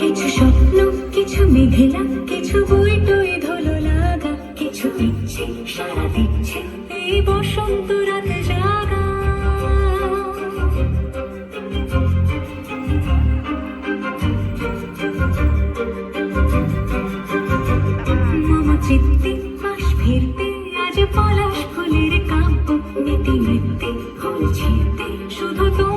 কিছু স্বপ্ন, কিছু মেঘলা, কিছু বই টই ধুলো লাগা, কিছু দিচ্ছে, সারা দিচ্ছে এই বসন্ত রাতে জাগা। চিত্তে পাশ ফিরতে, আজ পলাশ ফুলের কাব্য, নীতি নৃত্যে, ফুল ছিঁড়তে, শুধু তো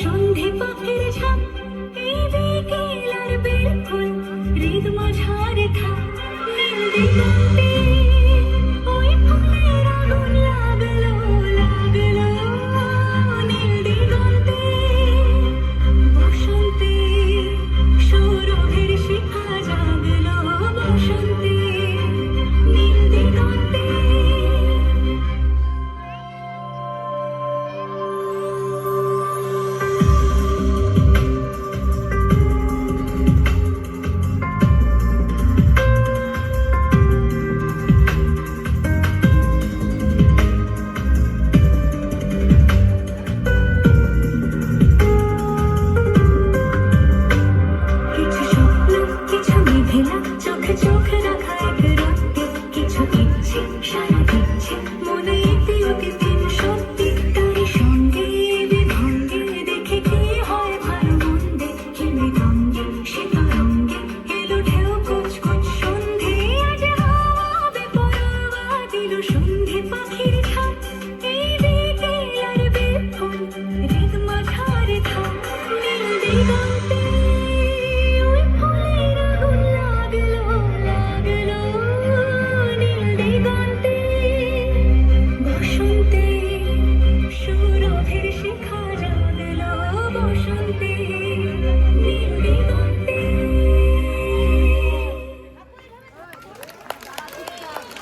সন্ধে পাখির ঝাঁক এই বিকেল আর বের ফুল হৃদ মাঝারে থাক নীল দিগন্তে くのかくの陌生的你